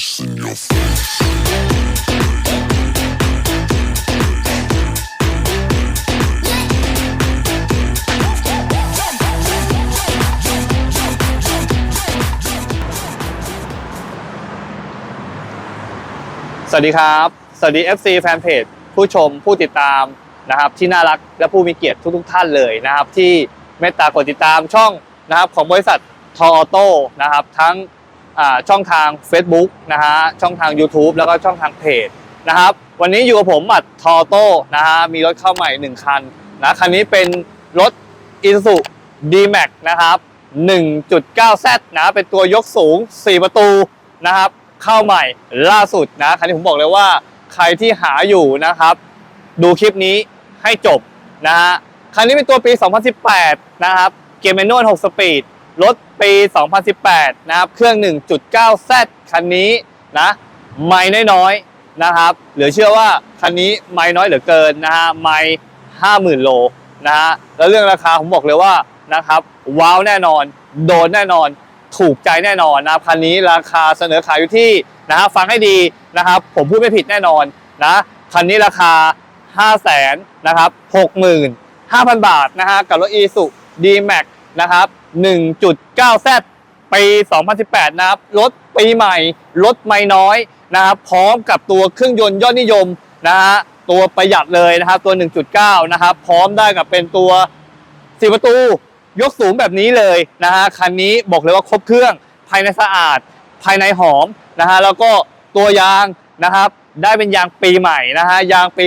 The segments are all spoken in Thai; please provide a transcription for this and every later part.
face in your face. สวัสดีครับ สวัสดี FC แฟนเพจผู้ชมผู้ติดตามนะครับที่น่ารักและผู้มีเกียรติทุกๆ ท่านเลยนะครับ ที่เมตตากดติดตามช่องนะครับของบริษัททออโต้นะครับทั้ง ช่องทาง Facebook นะฮะช่องทาง YouTube แล้วก็ช่องทางเพจนะครับวันนี้อยู่กับผมอัดทอโต้นะฮะมีรถเข้าใหม่ 1 คันนะคันนี้เป็นรถ Isuzu D-Max นะครับ 1.9Z นะเป็นตัวยกสูง 4 ประตูนะครับเข้าใหม่ล่าสุดนะคันนี้ผมบอกเลยว่าใครที่หาอยู่นะครับ ดูคลิปนี้ให้จบนะฮะคันนี้เป็นตัวปี 2018 นะครับ เกียร์แมนนวล6สปีด รถ ปี 2018 นะครับ เครื่อง 1.9Z คันนี้นะไม่น้อยๆนะครับเหลือเชื่อว่าคันนี้ไม่น้อยเหลือเกินนะฮะไม่50,000โลนะฮะแล้วเรื่องราคาผมบอกเลยว่านะครับว้าวแน่นอน โดนแน่นอน ถูกใจแน่นอนนะคันนี้ราคาเสนอขายอยู่ที่นะฮะฟังให้ดีนะครับผมพูดไม่ผิดแน่นอนนะคันนี้ราคา 5 0 0แสนนะครับ65,000 บาทนะฮะกับรถ Isuzu D-Max นะครับ 1.9Z ปี 2018 นะครับ รถปีใหม่ รถไม่น้อยนะครับ พร้อมกับตัวเครื่องยนต์ยอดนิยมนะฮะ ตัวประหยัดเลยนะครับ ตัว 1.9 นะครับ พร้อมได้กับเป็นตัวสี่ประตู ยกสูงแบบนี้เลยนะฮะ คันนี้บอกเลยว่าครบเครื่อง ภายในสะอาด ภายในหอมนะฮะ แล้วก็ตัวยางนะครับ ได้เป็นยางปีใหม่นะฮะ ยางปี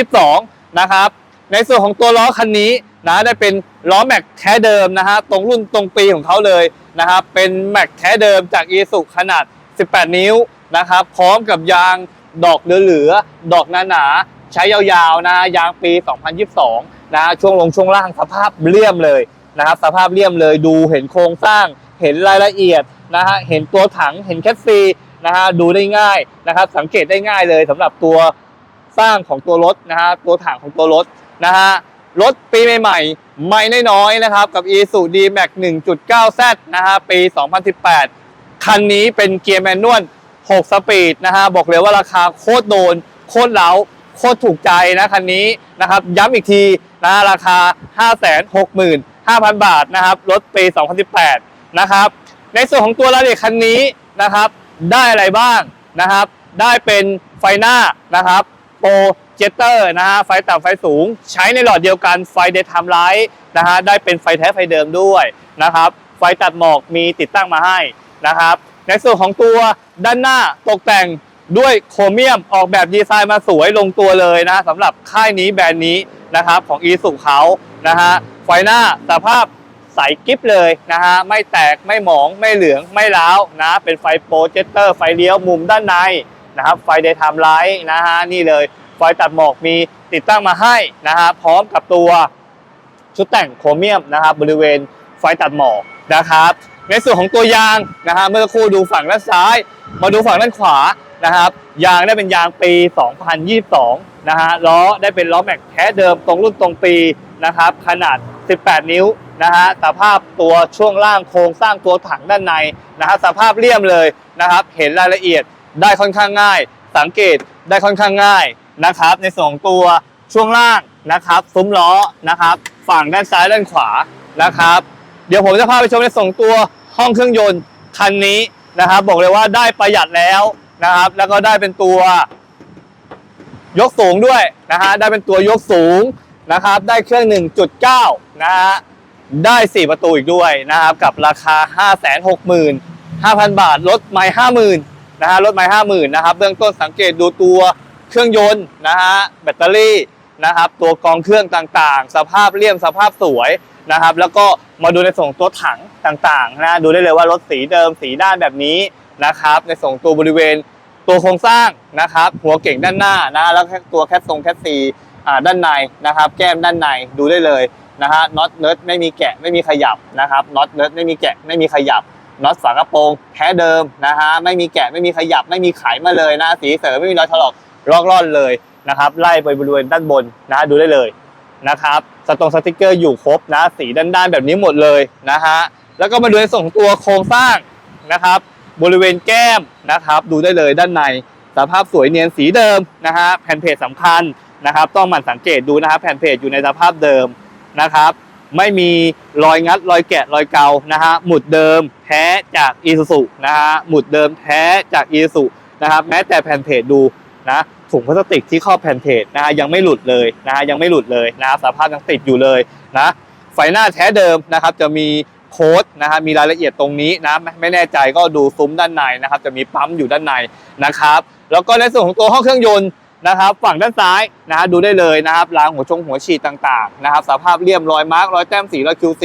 2022 นะครับ ในส่วนของตัวล้อคันนี้นะได้เป็นล้อแม็กแท้เดิมนะฮะตรงรุ่นตรงปีของเขาเลยนะครับเป็นแม็กแท้เดิมจาก e s u ขนาด 18 นิ้วนะครับพร้อมกับยางดอกเหลือๆดอกหนาๆใช้ยาวๆนะยางปี 2022 นะช่วงลงช่วงล่างสภาพเลี่ยมเลยนะครับสภาพเลี่ยมเลยดูเห็นโครงสร้างเห็นรายละเอียดนะฮะเห็นตัวถังเห็นแคสซีนะฮะดูได้ง่ายนะครับสังเกตได้ง่ายเลยสำหรับตัวสร้างของตัวรถนะฮะตัวถังของตัวรถ นะฮะรถปีใหม่ๆ ไม่น้อยๆนะครับ กับ e s u D-Max 1.9Z นะฮะปี 2018 คันนี้เป็นเกียร์แมนนวล 6 สปีดนะฮะบอกเลยว่าราคาโคตรโดน โคตรเล้าโคตรถูกใจนะคันนี้นะครับ ย้ำอีกทีนะราคา 565,000 บาทนะครับรถปี 2018 นะครับ ในส่วนของตัวรายละเอียดคันนี้นะครับ ได้อะไรบ้างนะครับ ได้เป็นไฟหน้านะครับโปร เจตเตอร์นะฮะไฟต่ำไฟสูง ใช้ในหลอดเดียวกันไฟเดย์ไทม์ไลท์นะฮะได้เป็นไฟแท้ไฟเดิมด้วยนะครับไฟตัดหมอกมีติดตั้งมาให้นะครับ ในส่วนของตัวด้านหน้าตกแต่งด้วยโครเมียมออกแบบดีไซน์มาสวยลงตัวเลยนะสำหรับค่ายนี้แบรนด์นี้นะครับของอีสุเขานะฮะไฟหน้าสภาพใสกิ๊บเลยนะฮะไม่แตกไม่หมองไม่เหลืองไม่ร้าวนะเป็นไฟโปรเจคเตอร์ไฟเลี้ยวมุมด้านในนะครับไฟเดย์ไทม์ไลท์นะฮะนี่เลย ไฟตัดหมอกมีติดตั้งมาให้นะฮะพร้อมกับตัวชุดแต่งโครเมียมนะครับบริเวณไฟตัดหมอกนะครับในส่วนของตัวยางนะฮะเมื่อสักครู่ดูฝั่งด้านซ้าย มาดูฝั่งด้านขวานะครับยางได้เป็นยางปี 2022 นะฮะล้อได้เป็นล้อแม็กแท้เดิมตรงรุ่นตรงปีนะครับขนาด 18 นิ้วนะฮะสภาพตัวช่วงล่างโครงสร้างตัวถังด้านในนะฮะสภาพเลี่ยมเลยนะครับ เห็นรายละเอียดได้ค่อนข้างง่าย สังเกตได้ค่อนข้างง่าย นะครับ ในส่วนของตัวช่วงล่างนะครับซุ้มล้อนะครับ ฝั่งด้านซ้ายด้านขวานะครับ เดี๋ยวผมจะพาไปชมในส่งตัวห้องเครื่องยนต์คันนี้นะครับ บอกเลยว่าได้ประหยัดแล้วนะครับ แล้วก็ได้เป็นตัวยกสูงด้วยนะฮะได้เป็นตัวยกสูงนะครับ ได้เครื่อง 1.9 นะฮะได้ 4 ประตูอีกด้วยนะครับ กับราคา 565,000 บาทลดไม่50,000นะฮะลดไม่50,000นะครับเบื้องต้นสังเกตดูตัว เครื่องยนต์นะฮะแบตเตอรี่นะครับตัวกองเครื่องต่างๆ สภาพเลี่ยมสภาพสวยนะครับ แล้วก็มาดูในส่วนของตัวถังต่างๆนะดูได้เลยว่ารถสีเดิมสีด้านแบบนี้นะครับ ในส่วนของตัวบริเวณตัวโครงสร้างนะครับ หัวเก่งด้านหน้านะแล้วก็ตัวแคสทรงแคสซีด้านในนะครับ แก้มด้านในดูได้เลยนะฮะน็อตเนิร์ดไม่มีแกะไม่มีขยับนะครับน็อตเนิร์ดไม่มีแกะไม่มีขยับน็อตฝากระโปรงแท้เดิมนะฮะไม่มีแกะไม่มีขยับไม่มีไขมาเลยนะสีเสริมไม่มีรอยถลอก ลอกล่อนเลยนะครับไล่ไปบริเวณด้านบนนะดูได้เลยนะครับสตรงสติกเกอร์อยู่ครบนะสีด้านๆแบบนี้หมดเลยนะฮะแล้วก็มาดูในส่วนของตัวโครงสร้างนะครับ บริเวณแก้มนะครับดูได้เลยด้านในสภาพสวยเนียนสีเดิมนะฮะแผ่นเพจสำคัญนะครับ ต้องหมั่นสังเกตดูนะครับแผ่นเพจอยู่ในสภาพเดิมนะครับ ไม่มีรอยงัดรอยแกะรอยเกานะฮะหมุดเดิมแท้จากอีซูซุนะฮะหมุดเดิมแท้จากอีซูซุนะครับแม้แต่แผ่นเพจดูนะ ถุงพลาสติกที่ครอบแผ่นเพจนะฮะยังไม่หลุดเลยนะฮะยังไม่หลุดเลยนะสภาพยังติดอยู่เลยนะไฟหน้าแท้เดิมนะครับจะมีโค้ดนะฮะมีรายละเอียดตรงนี้นะไม่แน่ใจก็ดูซุ้มด้านในนะครับ จะมีปั๊มอยู่ด้านในนะครับ แล้วก็ในส่วนของตัวห้องเครื่องยนต์นะครับ ฝั่งด้านซ้ายนะฮะดูได้เลยนะครับรางหัวชงหัวฉีดต่างๆนะครับสภาพเรียมรอยมาร์กรอยแต้มสีรอย QC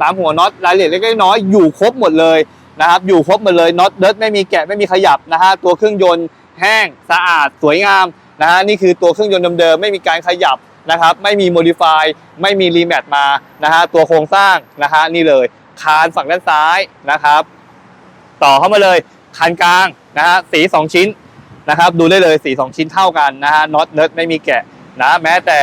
ตามหัวน็อตรายละเอียดเล็กๆน้อยๆอยู่ครบหมดเลยนะครับอยู่ครบหมดเลยน็อตเดิร์ไม่มีแกะไม่มีขยับนะฮะตัวเครื่องยนต์ แห้งสะอาดสวยงามนะฮะนี่คือตัวเครื่องยนต์เดิมๆไม่มีการขยับนะครับ ไม่มีโมดิฟายไม่มีรีแมทมานะฮะตัวโครงสร้างนะฮะนี่เลยคานฝั่งด้านซ้ายนะครับ ต่อเข้ามาเลยคันกลางนะฮะสีสองชิ้นนะครับ ดูได้เลยสีสองชิ้นเท่ากันนะฮะน็อตเนิร์ดไม่มีแกะนะแม้แต่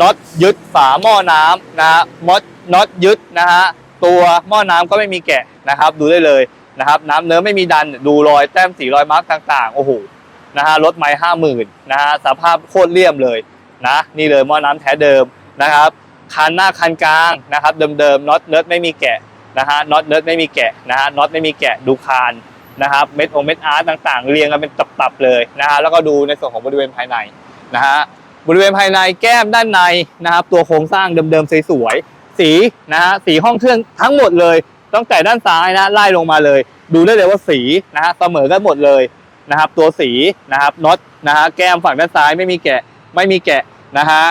น็อตยึดฝาหม้อน้ำนะฮะมดน็อตยึดนะฮะตัวหม้อน้ำก็ไม่มีแกะนะครับ ดูได้เลยนะครับ น้ำเนื้อไม่มีดันดูรอยแต้มสีรอยมาร์กต่างๆ โอ้โห นะฮะรถไม้ห้าหมื่นนะฮะสภาพโคตรเลี่ยมเลยนะนี่เลยหม้อน้ำแท้เดิมนะครับคันหน้าคันกลางนะครับเดิมๆน็อตเนิร์ดไม่มีแกะนะฮะน็อตเนิร์ดไม่มีแกะนะฮะน็อตไม่มีแกะดูคานนะครับเม็ดโอเม็ดอาร์ตต่างๆ เรียงกันเป็นตับๆเลยนะฮะแล้วก็ดูในส่วนของบริเวณภายในนะฮะบริเวณภายในแก้มด้านในนะครับตัวโครงสร้างเดิมๆสวยๆสีนะฮะสีห้องเครื่องทั้งหมดเลยตั้งแต่ด้านซ้ายนะไล่ลงมาเลย ดูได้เลยว่าสีนะฮะเสมอกันหมดเลย นะครับ ตัวสีนะครับน็อตนะฮะแก้มฝั่งด้านซ้ายไม่มีแกะไม่มีแกะนะฮะ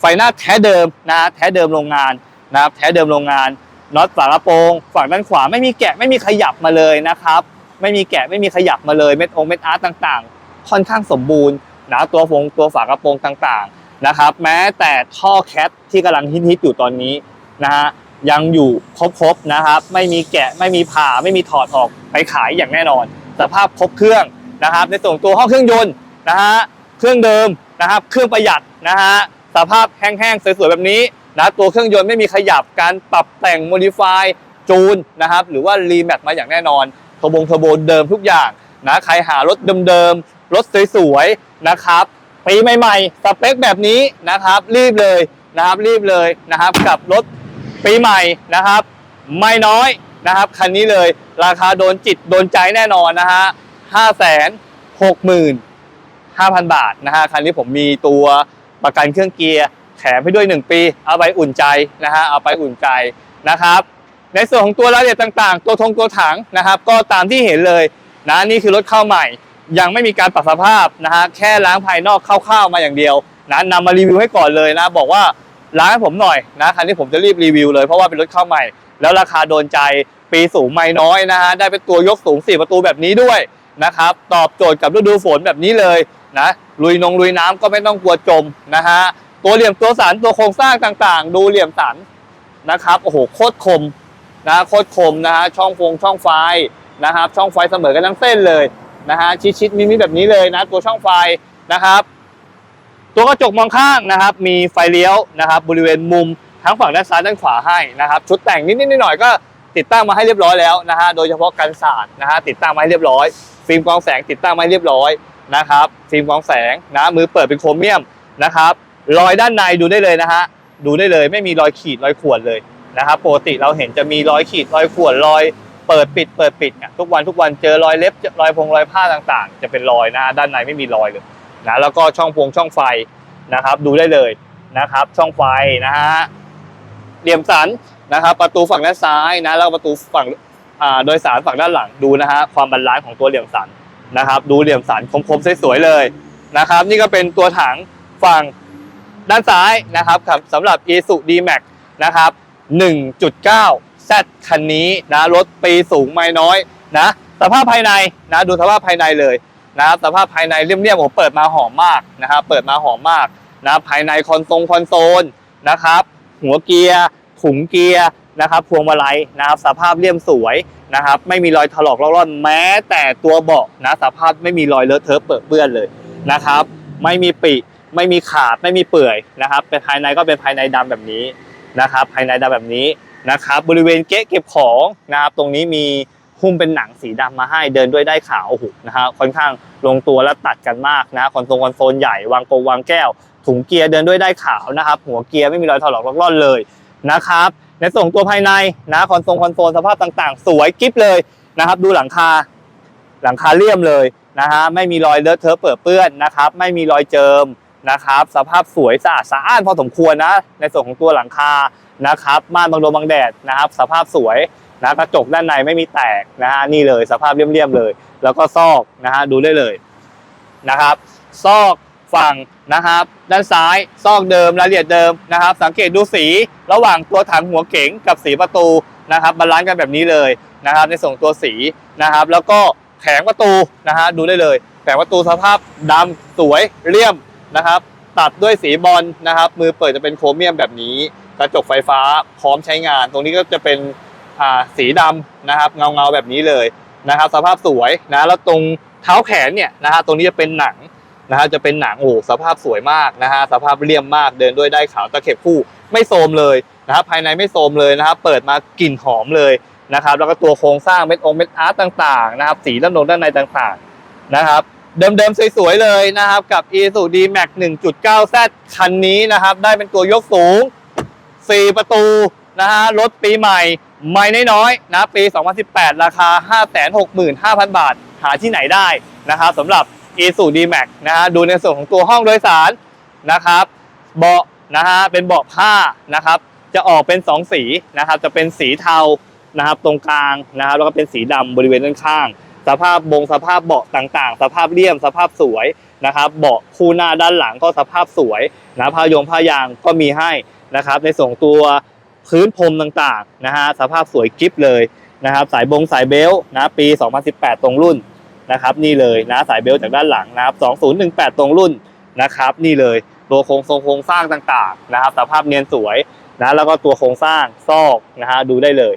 ไฟหน้าแท้เดิมนะฮะแท้เดิมโรงงานนะครับแท้เดิมโรงงานน็อตฝากระโปรงฝั่งด้านขวาไม่มีแกะไม่มีขยับมาเลยนะครับ ไม่มีแกะไม่มีขยับมาเลยเม็ดองเม็ดอาร์ตต่างๆ ค่อนข้างสมบูรณ์นะตัวฟงตัวฝากระโปรงต่างๆนะครับ แม้แต่ท่อแคทที่กำลังฮิตๆอยู่ตอนนี้นะฮะยังอยู่ครบๆนะครับ ไม่มีแกะไม่มีผ่าไม่มีถอดออกไปขายอย่างแน่นอน สภาพครบเครื่อง นะครับ ในส่วนตัวห้องเครื่องยนต์นะฮะเครื่องเดิมนะครับ เครื่องประหยัดนะฮะสภาพแห้งๆ สวยๆ แบบนี้นะตัวเครื่องยนต์ไม่มีขยับการปรับแต่งโมดิฟายจูนนะครับ หรือว่ารีแมทมาอย่างแน่นอนเทอร์โบเทอร์โบเดิมทุกอย่างนะใครหารถเดิมๆ รถสวยๆ นะครับปีใหม่ๆ สเปคแบบนี้นะครับ รีบเลยนะครับ รีบเลยนะครับ กับรถปีใหม่นะครับ ไม่น้อยนะครับ คันนี้เลยราคาโดนจิตโดนใจแน่นอนนะฮะ ห้าแสนหกหมื่น5,000บาทนะฮะคันนี้ผมมีตัวประกันเครื่องเกียร์แถมให้ด้วย 1 ปี เอาไปอุ่นใจนะฮะเอาไปอุ่นใจนะครับ ในส่วนของตัวรายละเอียดต่างๆ ตัวทงตัวถังนะครับ ก็ตามที่เห็นเลยนะนี่คือรถเข้าใหม่ ยังไม่มีการปรับสภาพนะฮะแค่ล้างภายนอกคร่าวๆมาอย่างเดียวนะนำมารีวิวให้ก่อนเลยนะ บอกว่าล้างให้ผมหน่อยนะคันนี้ผมจะรีบรีวิวเลยเพราะว่าเป็นรถเข้าใหม่ แล้วราคาโดนใจปีสูงไม่น้อยนะฮะได้เป็นตัวยกสูง 4 ประตูแบบนี้ด้วย นะครับ ตอบโจทย์กับฤดูฝนแบบนี้เลยนะลุยนงลุยน้ำก็ไม่ต้องกลัวจมนะฮะตัวเหลี่ยมตัวสันตัวโครงสร้างต่างๆ ดูเหลี่ยมสันนะครับโอ้โหโคตรคมนะโคตรคมนะฮะช่องฟงช่องไฟนะครับ ช่องไฟเสมอกันทั้งเส้นเลยนะฮะชิดๆมิดๆแบบนี้เลยนะ ตัวช่องไฟนะครับ ตัวกระจกมองข้างนะครับ มีไฟเลี้ยวนะครับ บริเวณมุมทั้งฝั่งด้านซ้ายด้านขวาให้นะครับ ชุดแต่งนิดๆหน่อยๆก็ ติดตั้งมาให้เรียบร้อยแล้วนะฮะโดยเฉพาะกันสาดนะฮะติดตั้งมาให้เรียบร้อย ฟิล์มกรองแสงติดตั้งมาให้เรียบร้อยนะครับฟิล์มกรองแสงนะมือเปิดเป็นโครเมียมนะครับรอยด้านในดูได้เลยนะฮะดูได้เลยไม่มีรอยขีดรอยข่วนเลยนะครับปกติเราเห็นจะมีรอยขีดรอยข่วนรอยเปิดปิดเปิดปิดเนี่ยทุกวันทุกวันเจอรอยเล็บรอยพงรอยผ้าต่างๆ จะเป็นรอยนะฮะด้านในไม่มีรอยเลยนะแล้วก็ช่องพวงช่องไฟนะครับ ดูได้เลยนะครับ ช่องไฟนะฮะเหลี่ยมสัน นะครับประตูฝั่งด้านซ้ายนะแล้วประตูฝั่งอ่าโดยสารฝั่งด้านหลังดูนะฮะความบาลานซ์ของตัวเหลี่ยมสันนะครับ ดูเหลี่ยมสันคมๆสวยๆเลยนะครับ นี่ก็เป็นตัวถังฝั่งด้านซ้ายนะครับครับสำหรับ i s u D-Max นะครับ 1.9 Z คันนี้นะรถปีสูงไม่น้อยนะสภาพภายในนะดูสภาพภายในเลยนะครับสภาพภายในเรียบๆผมเปิดมาหอมมากนะครับเปิดมาหอมมากนะภายในคอนโซลคอนโซลนะครับหัวเกียร์ ถุงเกียร์นะครับพวงมาลัยนะครับสภาพเรียมสวยนะครับ ไม่มีรอยถลอกลอกร่อนแม้แต่ตัวเบาะนะสภาพไม่มีรอยเลอะเทอะเปื้อนเปื้อนเลยนะครับ ไม่มีปิไม่มีขาดไม่มีเปื่อยนะครับ เป็นภายในก็เป็นภายในดำแบบนี้นะครับ ภายในดำแบบนี้นะครับ บริเวณเก๊ะเก็บของนะครับ ตรงนี้มีหุ้มเป็นหนังสีดำมาให้เดินด้วยได้ขาวโอ้โหนะฮะค่อนข้างลงตัวและตัดกันมากนะคอนโซลคอนโซลใหญ่วางโกงวางแก้วถุงเกียร์เดินด้วยได้ขาวนะครับ หัวเกียร์ไม่มีรอยถลอกลอกล่อนเลย นะครับ ในส่วนของตัวภายในนะคอนโซลคอนโซลสภาพต่างๆ สวยกิ๊บเลยนะครับ ดูหลังคาหลังคาเลี่ยมเลยนะฮะไม่มีรอยเลอะเทอะเปื้อเปื้อนนะครับ ไม่มีรอยเจิมนะครับ สภาพสวยสะอาดสะอ้านพอสมควรนะ ในส่วนของตัวหลังคานะครับม่านบังลมบังแดดนะครับ สภาพสวยนะกระจกด้านในไม่มีแตกนะฮะนี่เลยสภาพเลี่ยมๆเลย แล้วก็ซอกนะฮะดูได้เลยนะครับ ซอก ฝั่งนะครับ ด้านซ้ายซอกเดิมรายละเอียดเดิมนะครับ สังเกตดูสีระหว่างตัวถังหัวเก๋งกับสีประตูนะครับบาลานซ์กันแบบนี้เลยนะครับ ในส่วนของตัวสีนะครับ แล้วก็แผงประตูนะฮะดูได้เลย แผงประตูสภาพดำสวยเลี่ยมนะครับ ตัดด้วยสีบอลนะครับ มือเปิดจะเป็นโครเมียมแบบนี้ กระจกไฟฟ้าพร้อมใช้งาน ตรงนี้ก็จะเป็นอ่าสีดำนะครับ เงาเงาแบบนี้เลยนะครับ สภาพสวยนะแล้วตรงเท้าแขนเนี่ยนะฮะตรงนี้จะเป็นหนัง นะฮะจะเป็นหนังโอ้สภาพสวยมากนะฮะสภาพเลี่ยมมากเดินด้วยได้ขาวตะเข็บคู่ไม่โทรมเลยนะครับภายในไม่โทรมเลยนะครับเปิดมากลิ่นหอมเลยนะครับแล้วก็ตัวโครงสร้างเม็ดองค์เม็ดอาร์ตต่างๆนะครับสีด้านบนด้านในต่างๆนะครับเดิมๆสวยๆเลยนะครับกับ e s u d Max 1.9Z คันนี้นะครับได้เป็นตัวยกสูง 4 ประตูนะฮะรถปีใหม่ไม่น้อยๆนะปี 2018 ราคา 565,000 บาท หาที่ไหนได้นะครับสำหรับ e s u d Max นะฮะดูในส่วนของตัวห้องโดยสารนะครับเบาะนะฮะเป็นเบาะผ้านะครับ จะออกเป็น 2 สีนะครับ จะเป็นสีเทานะครับตรงกลางนะครับแล้วก็เป็นสีดำบริเวณด้านข้าง สภาพบงสภาพเบาะต่างๆ สภาพเลี่ยมสภาพสวยนะครับ เบาะคู่หน้าด้านหลังก็สภาพสวยนะผ้ายงผ้ายางก็มีให้นะครับ ในส่วนของตัวพื้นพรมต่างๆนะฮะสภาพสวยกิฟเลยนะครับ สายบงสายเบลต์นะปี 2018 ตรงรุ่น นะครับนี่เลยนะสายเบลต์จากด้านหลังนะครับ 2018 ตรงรุ่นนะครับ นี่เลยตัวโครงทรงโครงสร้างต่างๆนะครับ สภาพเนียนสวยนะแล้วก็ตัวโครงสร้างซอกนะฮะดูได้เลย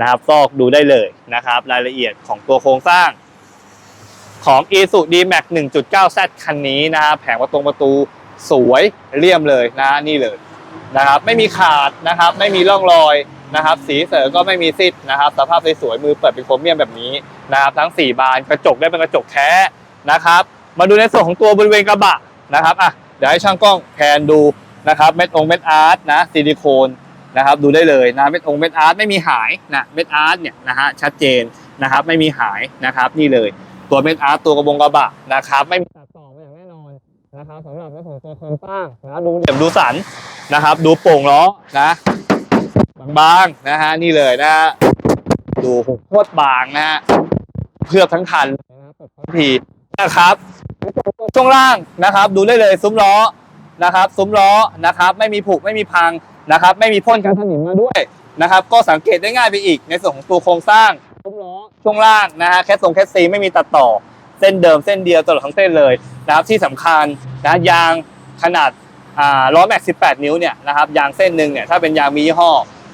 นะครับ ซอกดูได้เลยนะครับ รายละเอียดของตัวโครงสร้าง ของ i s u d Max 1.9Z คันนี้นะครับแผงประตูประตูสวยเลี่ยมเลยนะนี่เลยนะครับ ไม่มีขาดนะครับ ไม่มีร่องรอย นะครับสีเสือก็ไม่มีซิดนะครับสภาพสวยๆมือเปิดเป็นโครเมียมแบบนี้นะครับทั้ง 4 บานกระจกได้เป็นกระจกแท้นะครับ มาดูในส่วนของตัวบริเวณกระบะนะครับอะเดี๋ยวให้ช่างกล้องแพนดูนะครับเม็ดองเม็ดอาร์ตนะซิลิโคนนะครับดูได้เลยนะเม็ดองเม็ดอาร์ตไม่มีหายนะเม็ดอาร์ตเนี่ยนะฮะชัดเจนนะครับไม่มีหายนะครับนี่เลยตัวเม็ดอาร์ตตัวกระบงกระบะนะครับไม่มีตัดต่ออย่างแน่นอนนะครับสำหรับในส่วนตัวโครงสร้างนะดูเหลี่ยมดูสันนะครับ ดูโป่งล้อนะ บางๆนะฮะนี่เลยนะฮะดูหุบโคตรบางนะฮะเคลือบทั้งคันนะครับทั้งทีนะครับช่วงล่างนะครับ ดูได้เลยซุ้มล้อนะครับ ซุ้มล้อนะครับ ไม่มีผุไม่มีพังนะครับ ไม่มีพ่นการถนิมมาด้วยนะครับ ก็สังเกตได้ง่ายไปอีกในส่วนของตัวโครงสร้างซุ้มล้อช่วงล่างนะฮะแคสทรงแคสซีไม่มีตัดต่อเส้นเดิมเส้นเดียวตลอดทั้งเส้นเลยนะครับที่สำคัญนะยางขนาดอ่าล้อแม็ก 18 นิ้วเนี่ยนะครับยางเส้นหนึ่งเนี่ยถ้าเป็นยางมียี่ห้อ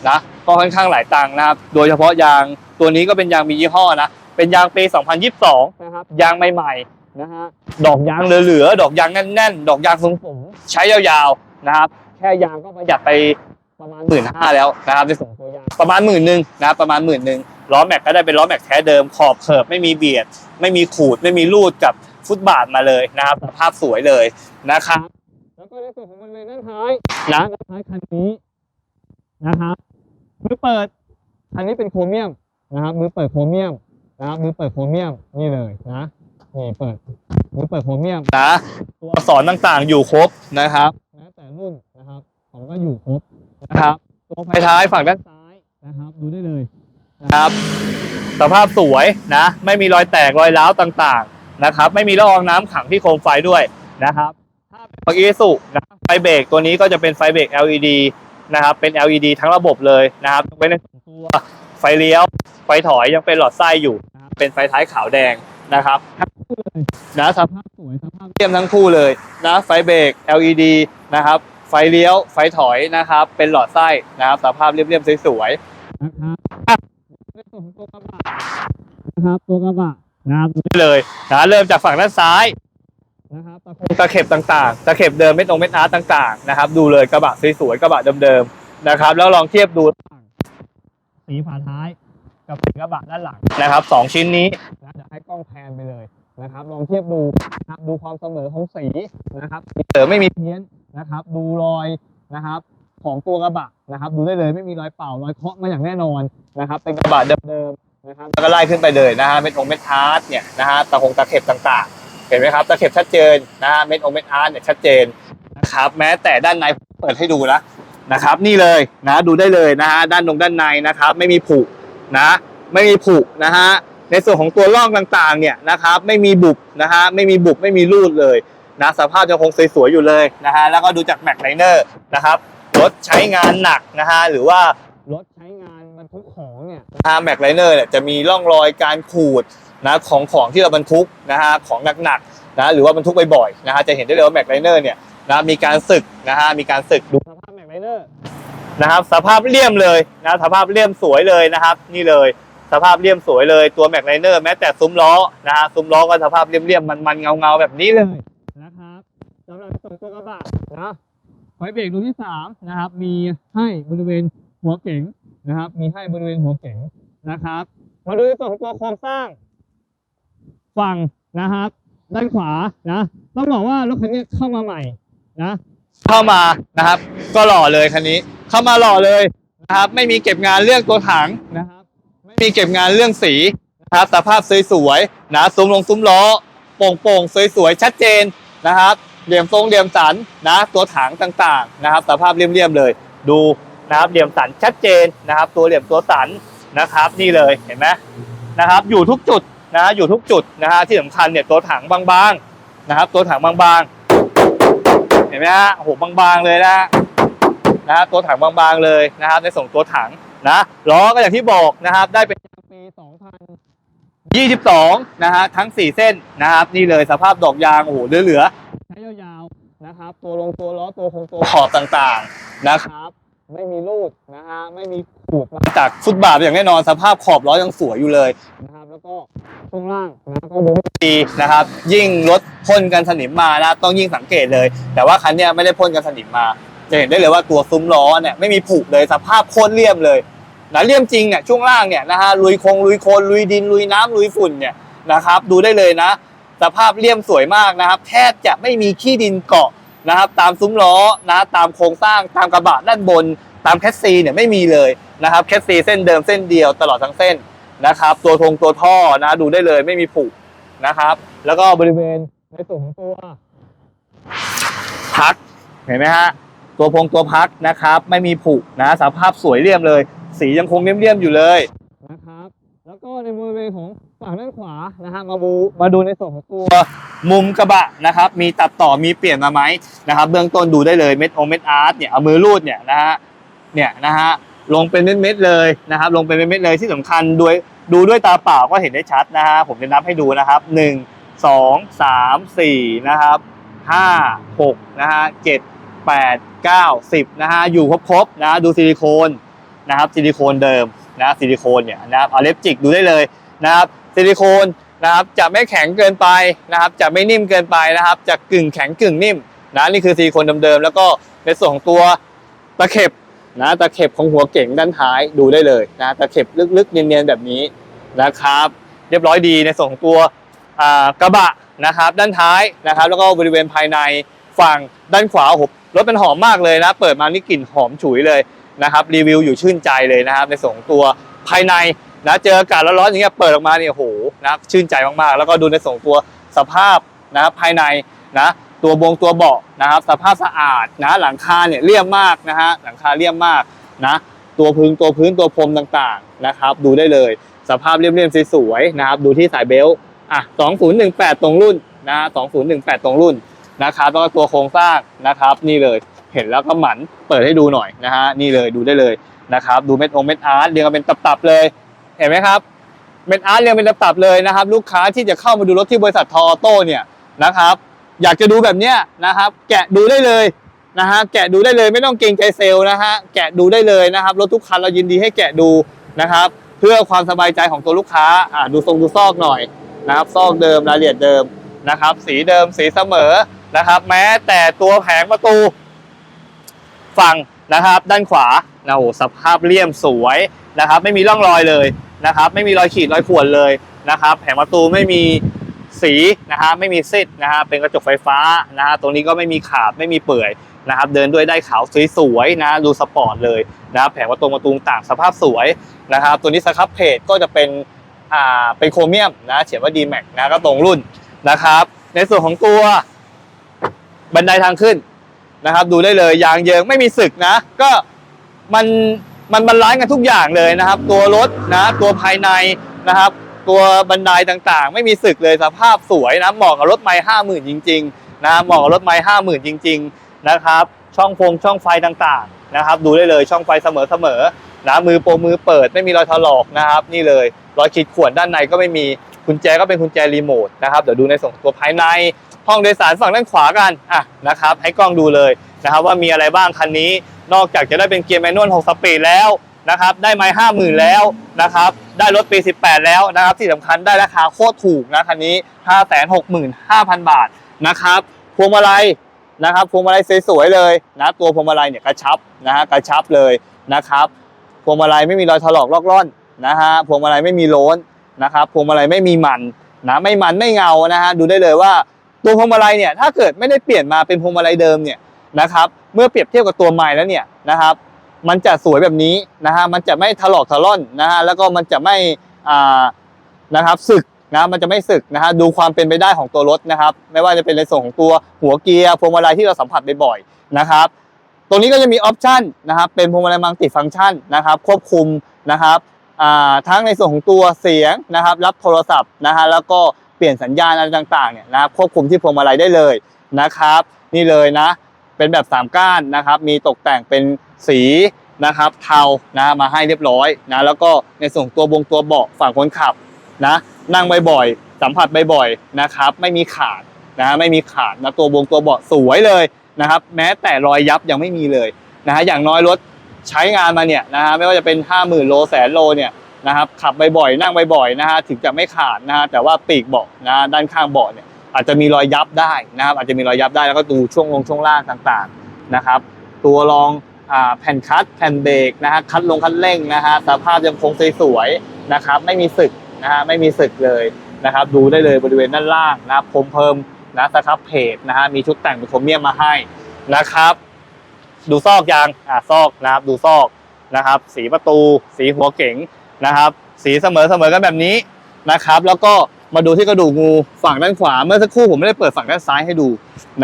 นะก็ค่อนข้างหลายตังค์นะครับโดยเฉพาะยางตัวนี้ก็เป็นยางมียี่ห้อนะเป็นยางปี 2022 นะครับยางใหม่ๆนะฮะดอกยางเหลือๆดอกยางแน่นๆ ดอกยางสูงๆใช้ยาวๆนะครับแค่ยางก็ประหยัดไปประมาณหมื่นห้าแล้วนะครับในส่วนของตัวยางประมาณหมื่นหนึ่งนะครับประมาณหมื่นหนึ่งล้อแม็กก็ได้เป็นล้อแม็กแท้เดิมขอบเขิบไม่มีเบียด ไม่มีขูดไม่มีรูดกับฟุตบาทมาเลยนะครับสภาพสวยเลยนะครับแล้วก็ในส่วนของบริเวณด้านท้ายนะด้านท้ายคันนี้นะครับ มือเปิดคันนี้เป็นโครเมียมนะครับมือเปิดโครเมียมนะครับมือเปิดโครเมียมนี่เลยนะนี่เปิดมือเปิดโครเมียมนะตัวอักษรต่างๆอยู่ครบนะครับนะแต่รุ่นนะครับของก็อยู่ครบนะครับตัวไฟท้ายฝั่งด้านซ้ายนะครับดูได้เลยนะครับสภาพสวยนะ ไม่มีรอยแตกรอยร้าวต่างๆนะครับ ไม่มีละอองน้ำขังที่โคมไฟด้วยนะครับถ้าเป็นของอีสุนะไฟเบรกตัวนี้ก็จะเป็นไฟเบรก LED นะครับเป็น LED ทั้งระบบเลยนะครับไว้ในส่วนตัวไฟเลี้ยว ไฟถอยยังเป็นหลอดไส้อยู่นะครับเป็นไฟท้ายขาวแดงนะครับทั้งคู่เลยนะสภาพสวยสภาพเยี่ยมทั้งคู่เลยนะไฟเบรก LED นะครับไฟเลี้ยว ไฟถอยนะครับ เป็นหลอดไส้นะครับ สภาพเรียบๆสวยๆนะครับในส่วนของตัวกระบะนะครับตัวกระบะนะครับดูได้เลยนะเริ่มจากฝั่งด้านซ้าย นะครับตะคงตะเข็บต่างๆ ตะเข็บเดิมเม็ดองเม็ดอาร์ตต่างๆนะครับ ดูเลยกระบะสวยๆกระบะเดิมๆนะครับ แล้วลองเทียบดูสีฝาท้ายกับสีกระบะด้านหลังนะครับสองชิ้นนี้นะเดี๋ยวให้กล้องแพนไปเลยนะครับ ลองเทียบดูนะครับดูความเสมอของสีนะครับเสมอไม่มีเพี้ยนนะครับ ดูรอยนะครับของตัวกระบะนะครับ ดูได้เลยไม่มีรอยเป่ารอยเคาะมาอย่างแน่นอนนะครับ เป็นกระบะเดิมๆนะครับแล้วก็ไล่ขึ้นไปเลยนะฮะเม็ดองเม็ดอาร์ตเนี่ยนะฮะตะคงตะเข็บต่างๆ เห็นไหมครับตะเข็บชัดเจนนะฮะเม็ดองเม็ดอาร์ตเนี่ยชัดเจนนะครับแม้แต่ด้านในเปิดให้ดูนะนะครับ นี่เลยนะดูได้เลยนะฮะด้านตรงด้านในนะครับ ไม่มีผุนะไม่มีผุนะฮะในส่วนของตัวร่องต่างๆเนี่ยนะครับไม่มีบุบนะฮะไม่มีบุบไม่มีรูดเลยนะสภาพจะคงสวยๆอยู่เลยนะฮะแล้วก็ดูจากแม็กไลเนอร์นะครับรถใช้งานหนักนะฮะหรือว่ารถใช้งานบรรทุกของเนี่ยนะฮะแม็กไลเนอร์เนี่ยจะมีร่องรอยการขูด นะของของที่เราบรรทุกนะฮะของหนักๆนะหรือว่าบรรทุกบ่อยๆนะฮะจะเห็นได้เลยว่าแม็กไลเนอร์เนี่ยนะมีการสึกนะฮะมีการสึกดูสภาพแม็กไลเนอร์นะครับสภาพเลี่ยมเลยนะสภาพเลี่ยมสวยเลยนะครับ นี่เลยสภาพเลี่ยมสวยเลยตัวแม็กไลเนอร์แม้แต่ซุ้มล้อนะฮะซุ้มล้อก็สภาพเลี่ยมๆมันๆเงาๆแบบนี้เลยนะครับสำหรับส่งตัวกระบะนะไฟเบรกดวงที่สามนะครับ มีให้บริเวณหัวเก๋งนะครับ มีให้บริเวณหัวเก๋งนะครับ มาดูในส่วนของตัวโครงสร้าง ฝั่งนะครับด้านขวานะต้องบอกว่ารถคันนี้เข้ามาใหม่นะเข้ามานะครับ ก็หล่อเลยคันนี้ เข้ามาหล่อเลยนะครับ ไม่มีเก็บงานเรื่องตัวถังนะครับ ไม่มีเก็บงานเรื่องสีนะครับสภาพสวยๆนะซุ้มลงซุ้มล้อโป่งๆสวยๆชัดเจนนะครับเหลี่ยมทรงเหลี่ยมสันนะ ตัวถังต่างๆนะครับ สภาพเรียมๆเลย ดูนะครับเหลี่ยมสันชัดเจนนะครับ ตัวเหลี่ยมตัวสันนะครับ นี่เลยเห็นไหมนะครับ อยู่ทุกจุด นะอยู่ทุกจุดนะฮะที่สำคัญเนี่ยตัวถังบางๆนะครับ ตัวถังบางๆ เห็นไหมฮะโอ้โหบางๆเลยนะนะครับตัวถังบางๆเลยนะครับ ในส่งตัวถังนะล้อก็อย่างที่บอกนะครับ ได้เป็นปี 2022 นะฮะทั้ง 4 เส้นนะครับ นี่เลยสภาพดอกยางโอ้โหเหลือๆใช้ยาวๆนะครับตัวลงตัวล้อตัวคงตัวขอบต่างๆนะครับไม่มีรูดนะฮะไม่มีขูดมาจากฟุตบาทอย่างแน่นอนสภาพขอบล้อยังสวยอยู่เลยนะครับแล้ว ก็ช่วงล่างนะก็ดูดีนะครับ ยิ่งรถพ่นกันสนิมมานะต้องยิ่งสังเกตเลย แต่ว่าคันเนี้ยไม่ได้พ่นกันสนิมมา จะเห็นได้เลยว่าตัวซุ้มล้อเนี่ยไม่มีผุเลยสภาพโคตรเลี่ยมเลยนะเลี่ยมจริงเนี่ยช่วงล่างเนี่ยนะฮะลุยคงลุยโคลนลุยดินลุยน้ำลุยฝุ่นเนี่ยนะครับ ดูได้เลยนะ สภาพเลี่ยมสวยมากนะครับ แทบจะไม่มีขี้ดินเกาะนะครับ ตามซุ้มล้อนะตามโครงสร้างตามกระบะด้านบน ตามแคสซีเนี่ยไม่มีเลยนะครับแคสซีเส้นเดิมเส้นเดียวตลอดทั้งเส้น นะครับ ตัวทงตัวท่อนะดูได้เลยไม่มีผุนะครับ แล้วก็บริเวณในส่วนของตัวพักเห็นไหมฮะตัวพงตัวพักนะครับ ไม่มีผุนะสภาพสวยเรียมเลย สียังคงเรียมๆอยู่เลยนะครับ แล้วก็ในบริเวณของฝั่งด้านขวานะฮะมาดูมาดูในส่วนของตัวมุมกระบะนะครับ มีตัดต่อมีเปลี่ยนมาไหมนะครับ เบื้องต้นดูได้เลยเม็ดโอเม็ดอาร์ตเนี่ยเอามือรูดเนี่ยนะฮะเนี่ยนะฮะ ลงเป็นเม็ดๆเลยนะครับ ลงเป็นเม็ดๆเลยที่สำคัญด้วยดูด้วยตาเปล่าก็เห็นได้ชัดนะฮะผมจะนับให้ดูนะครับหนึ่งสองสามสี่นะครับห้าหกนะฮะเจ็ดแปดเก้าสิบนะฮะอยู่ครบๆนะดูซิลิโคนนะครับซิลิโคนเดิมนะซิลิโคนเนี่ยนะครับเอาเล็บจิกดูได้เลยนะครับซิลิโคนนะครับจะไม่แข็งเกินไปนะครับจะไม่นิ่มเกินไปนะครับจะกึ่งแข็งกึ่งนิ่มนะนี่คือซิลิโคนเดิมๆแล้วก็ในส่วนของตัวตะเข็บ นะตะเข็บของหัวเก่งด้านท้ายดูได้เลยนะตะเข็บลึกๆเนียนๆแบบนี้นะครับ เรียบร้อยดีในส่วนของตัวกระบะนะครับด้านท้ายนะครับ แล้วก็บริเวณภายในฝั่งด้านขวาโหรถเป็นหอมมากเลยนะ เปิดมานี่กลิ่นหอมฉุยเลยนะครับ รีวิวอยู่ชื่นใจเลยนะครับ ในส่วนของตัวภายในนะเจออากาศร้อนๆอย่างเงี้ยเปิดออกมาเนี่ยโหนะชื่นใจมากๆ แล้วก็ดูในส่วนของตัวสภาพนะภายในนะ ตัวบงตัวเบาะนะครับ สภาพสะอาดนะหลังคาเนี่ยเรียบมากนะฮะหลังคาเรียบมากนะตัวพื้นตัวพื้นตัวพรมต่างๆนะครับ ดูได้เลย สภาพเรียบๆสวยๆนะครับ ดูที่สายเบลต์อะ2018 ตรงรุ่นนะ2018 ตรงรุ่นนะครับแล้วก็ตัวโครงสร้างนะครับ นี่เลยเห็นแล้วก็หมันเปิดให้ดูหน่อยนะฮะนี่เลยดูได้เลยนะครับ ดูเม็ดองเม็ดอาร์ตเรียงกันเป็นตับๆเลย เห็นไหมครับเม็ดอาร์ตเรียงเป็นตับๆเลยนะครับ ลูกค้าที่จะเข้ามาดูรถที่บริษัททออโต้เนี่ยนะครับ อยากจะดูแบบเนี้ยนะครับ แกะดูได้เลยนะฮะแกะดูได้เลยไม่ต้องเกรงใจเซลล์นะฮะแกะดูได้เลยนะครับรถทุกคันเรายินดีให้แกะดูนะครับ เพื่อความสบายใจของตัวลูกค้าอ่าดูทรงดูซอกหน่อยนะครับซอกเดิมรายละเอียดเดิมนะครับ สีเดิมสีเสมอนะครับ แม้แต่ตัวแผงประตูฝั่งนะครับ ด้านขวานะโอ้โหสภาพเลี่ยมสวยนะครับ ไม่มีร่องรอยเลยนะครับ ไม่มีรอยขีดรอยข่วนเลยนะครับ แผงประตูไม่มี สีนะฮะไม่มีซิดนะฮะเป็นกระจกไฟฟ้านะฮะตรงนี้ก็ไม่มีขาดไม่มีเปื่อยนะครับเดินด้วยได้ขาวสวยๆนะดูสปอร์ตเลยนะครับแผงประตูประตูต่างสภาพสวยนะครับตัวนี้สครับเพจก็จะเป็นอ่าเป็นโครเมียมนะเขียนว่า d m a x นะก็ตรงรุ่นนะครับ ในส่วนของตัวบันไดทางขึ้นนะครับ ดูได้เลยยางเยิงไม่มีสึกนะ ก็มันมันบรรลัยกันทุกอย่างเลยนะครับ ตัวรถนะตัวภายในนะครับ ตัวบันไดต่างๆ ไม่มีสึกเลยสภาพสวยนะเหมาะกับรถไม้ห้าหมื่นจริงๆนะเหมาะกับรถไม้ห้าหมื่นจริง ๆนะครับ ช่องฟงช่องไฟต่างๆนะครับ ดูได้เลยช่องไฟเสมอๆนะมือโปรมือเปิดไม่มีรอยถลอกนะครับนี่เลยรอยขีดข่วนด้านในก็ไม่มีกุญแจก็เป็นกุญแจรีโมทนะครับเดี๋ยวดูในส่วนของตัวภายในห้องโดยสารฝั่งด้านขวากันอะนะครับให้กล้องดูเลยนะครับว่ามีอะไรบ้างคันนี้นอกจากจะได้เป็นเกียร์แมนนวล6สปีดแล้ว นะครับได้ไม้ห้าหมื่นแล้วนะครับได้รถปี 18 แล้วนะครับที่สำคัญได้ราคาโคตรถูกนะคันนี้ 5 6 5 0 0 0 บาทนะครับพวงมาลัยนะครับพวงมาลัยสวยๆเลยนะตัวพวงมาลัยเนี่ยกระชับนะฮะกระชับเลยนะครับพวงมาลัยไม่มีรอยถลอกลอกล่อนนะฮะพวงมาลัยไม่มีโล้นนะครับพวงมาลัยไม่มีมันนะไม่มันไม่เงานะฮะดูได้เลยว่าตัวพวงมาลัยเนี่ยถ้าเกิดไม่ได้เปลี่ยนมาเป็นพวงมาลัยเดิมเนี่ยนะครับเมื่อเปรียบเทียบกับตัวใหม่แล้วเนี่ยนะครับ มันจะสวยแบบนี้นะฮะมันจะไม่ถลอกถล่อนนะฮะแล้วก็มันจะไม่อ่านะครับสึกนะมันจะไม่สึกนะฮะดูความเป็นไปได้ของตัวรถนะครับ ไม่ว่าจะเป็นในส่วนของตัวหัวเกียร์พวงมาลัยที่เราสัมผัสบ่อยๆนะครับตรงนี้ก็จะมีออปชันนะครับเป็นพวงมาลัยมัลติฟังก์ชันนะครับควบคุมนะครับอ่าทั้งในส่วนของตัวเสียงนะครับ รับโทรศัพท์นะฮะแล้วก็เปลี่ยนสัญญาณอะไรต่างๆเนี่ยนะครับควบคุมที่พวงมาลัยได้เลยนะครับ นี่เลยนะ เป็นแบบสามก้านนะครับ มีตกแต่งเป็นสีนะครับเทานะมาให้เรียบร้อยนะแล้วก็ในส่วนตัวบงตัวเบาะฝั่งคนขับนะนั่งบ่อยๆสัมผัสบ่อยๆนะครับไม่มีขาดนะไม่มีขาดนะตัวบงตัวเบาะสวยเลยนะครับ แม้แต่รอยยับยังไม่มีเลยนะฮะอย่างน้อยรถใช้งานมาเนี่ยนะฮะไม่ว่าจะเป็น 5 0,000โลแสนโลเนี่ยนะครับขับบ่อยๆนั่งบ่อยๆนะฮะถึงจะไม่ขาดนะฮะแต่ว่าปีกเบาะนะด้านข้างเบาะเนี่ย อาจจะมีรอยยับได้นะครับ อาจจะมีรอยยับได้แล้วก็ดูช่วงลงช่วงล่างต่างๆนะครับ ตัวรองแผ่นคัดแผ่นเบรกนะฮะคัดลงคัดเร่งนะฮะสภาพยังคงสวยๆนะครับ ไม่มีสึกนะฮะไม่มีสึกเลยนะครับ ดูได้เลยบริเวณด้านล่างนะครับผมเพิ่มนะสครับเพจนะฮะมีชุดแต่งเป็นโครเมียมมาให้นะครับ ดูซอกยางอ่าซอกนะครับดูซอกนะครับ สีประตู สีหัวเก๋งนะครับ สีเสมอเสมอกันแบบนี้นะครับ แล้วก็ มาดูที่กระดูกงูฝั่งด้านขวา เมื่อสักครู่ผมไม่ได้เปิดฝั่งด้านซ้ายให้ดู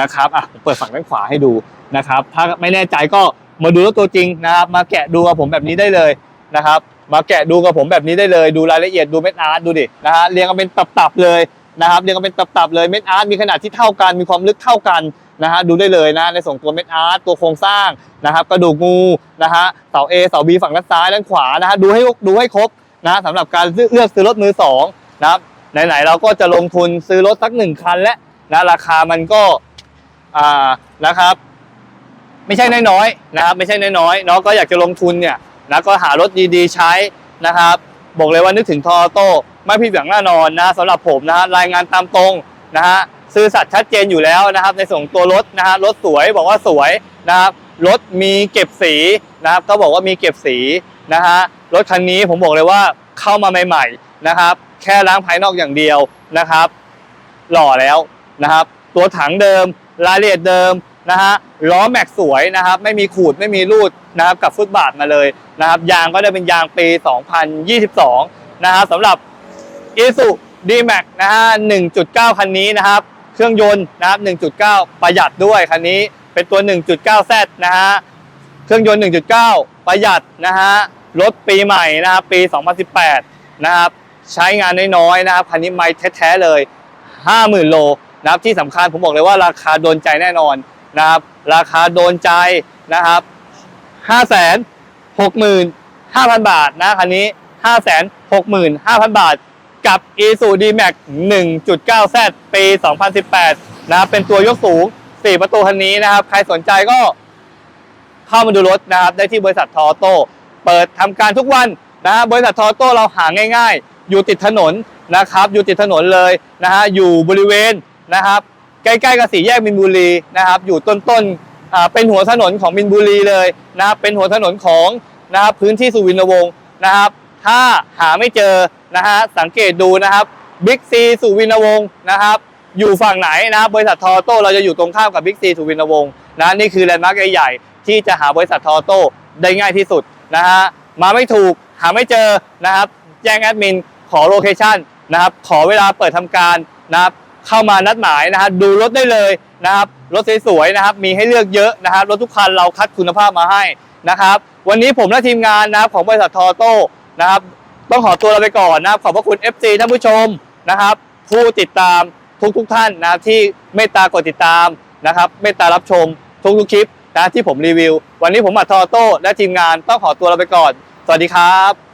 นะครับอะผมเปิดฝั่งด้านขวาให้ดูนะครับ ถ้าไม่แน่ใจก็มาดูตัวจริงนะครับมาแกะดูกับผมแบบนี้ได้เลยนะครับ มาแกะดูกับผมแบบนี้ได้เลยดูรายละเอียดดูเม็ดอาร์ตดูดินะฮะเรียงกันเป็นตับๆเลยนะครับเรียงกันเป็นตับๆเลยเม็ดอาร์ตมีขนาดที่เท่ากันมีความลึกเท่ากันนะฮะดูได้เลยนะในส่วนตัวเม็ดอาร์ตตัวโครงสร้างนะครับกระดูกงูนะฮะเสา A เสา B ฝั่งด้านซ้ายด้านขวานะฮะดูให้ดูให้ครบนะสำหรับการเลือกซื้อรถมือสองนะครับ ไหนๆเราก็จะลงทุนซื้อรถสักหนึ่งคันแล้วนะราคามันก็อ่านะครับ ไม่ใช่น้อยๆนะครับ ไม่ใช่น้อยๆเนาะก็อยากจะลงทุนเนี่ยนะก็หารถดีๆใช้นะครับ บอกเลยว่านึกถึงทอโต้ไม่ผิดหวังแน่นอนนะสำหรับผมนะฮะรายงานตามตรงนะฮะซื่อสัตย์ชัดเจนอยู่แล้วนะครับ ในส่วนของตัวรถนะฮะรถสวยบอกว่าสวยนะครับรถมีเก็บสีนะครับก็บอกว่ามีเก็บสีนะฮะรถคันนี้ผมบอกเลยว่าเข้ามาใหม่ ๆนะครับ แค่ล้างภายนอกอย่างเดียวนะครับ หล่อแล้วนะครับ ตัวถังเดิมรายละเอียดเดิมนะฮะล้อแม็กสวยนะครับ ไม่มีขูดไม่มีรูดนะครับกับฟุตบาทมาเลยนะครับ ยางก็ได้เป็นยางปี 2022 นะครับสำหรับ i s u D-Max นะฮะ 1.9 คันนี้นะครับ เครื่องยนต์นะครับ 1.9 ประหยัดด้วยคันนี้เป็นตัว 1.9Z นะฮะ เครื่องยนต์ 1.9 ประหยัดนะฮะ รถปีใหม่นะครับ ปี 2018 นะครับ ใช้งานน้อยๆนะครับคันนี้ไม่แท้ๆเลย 50,000 โลนะครับที่สำคัญผมบอกเลยว่าราคาโดนใจแน่นอนนะครับ ราคาโดนใจนะครับ 565,000 บาทนะคันนี้ 565,000 บาท กับ i s u D-Max 1.9Z ปี 2018 นะครับเป็นตัวยกสูง 4 ประตูคันนี้นะครับ ใครสนใจก็เข้ามาดูรถนะครับ ได้ที่บริษัททอโต้เปิดทำการทุกวันนะฮะบริษัททอโต้เราหาง่าย ๆ อยู่ติดถนนนะครับ อยู่ติดถนนเลยนะฮะอยู่บริเวณนะครับ ใกล้ๆกับสี่แยกมินบุรีนะครับ อยู่ต้นๆเป็นหัวถนนของมินบุรีเลยนะครับเป็นหัวถนนของนะครับพื้นที่สุวินทวงศ์นะครับ ถ้าหาไม่เจอนะฮะสังเกตดูนะครับบิ๊กซีสุวินวงศ์นะครับอยู่ฝั่งไหนนะครับบริษัททอโต้เราจะอยู่ตรงข้ามกับบิ๊กซีสุวินวงศ์นะนี่คือแลนด์มาร์กใหญ่ๆที่จะหาบริษัททอโต้ได้ง่ายที่สุดนะฮะมาไม่ถูกหาไม่เจอนะครับ แจ้งแอดมิน ขอโลเคชันนะครับขอเวลาเปิดทำการนะครับเข้ามานัดหมายนะครับดูรถได้เลยนะครับรถสวยๆนะครับมีให้เลือกเยอะนะครับรถทุกคันเราคัดคุณภาพมาให้นะครับวันนี้ผมและทีมงานนะครับของบริษัททอโต้นะครับต้องขอตัวเราไปก่อนนะครับขอบพระคุณ FC ท่านผู้ชมนะครับผู้ติดตามทุกทุกๆท่านนะครับที่เมตตากดติดตามนะครับเมตตารับชมทุกทุกๆคลิปนะที่ผมรีวิว วันนี้ผมอัดทอโต้และทีมงานต้องขอตัวเราไปก่อน สวัสดีครับ